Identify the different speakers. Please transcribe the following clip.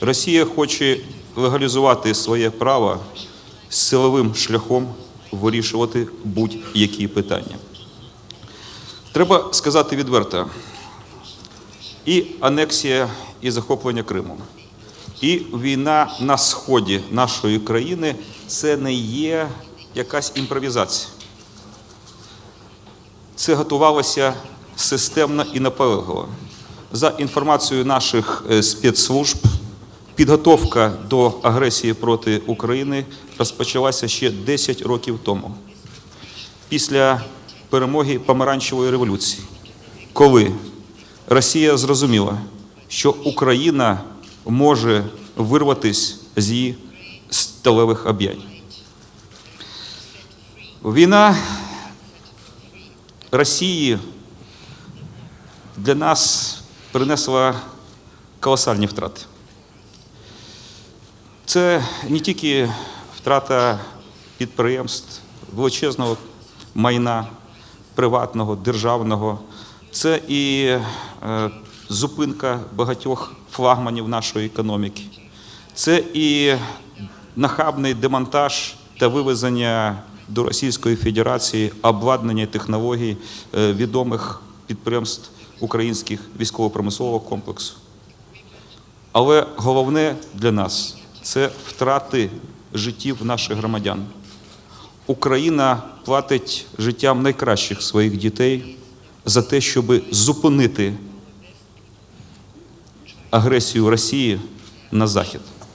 Speaker 1: Росія хоче легалізувати своє право силовим шляхом вирішувати будь-які питання. Треба сказати відверто, і анексія, і захоплення Криму, і війна на сході нашої країни це не є якась імпровізація. Це готувалося системно і наполегливо. За інформацією наших е, спецслужб, підготовка до агресії проти України розпочалася ще 10 років тому, після перемоги Помаранчевої революції, коли Росія зрозуміла, що Україна може вирватися з її сталевих об'ять. Війна Росії для нас принесла колосальні втрати. Це не тільки втрата підприємств, величезного майна приватного, державного, це і е, зупинка багатьох флагманів нашої економіки, це і нахабний демонтаж та вивезення до Російської Федерації обладнання технологій е, відомих підприємств українських військово-промислового комплексу. Але головне для нас це втрати життів наших громадян. Україна платить життям найкращих своїх дітей за те, щоб зупинити агресію Росії на Захід.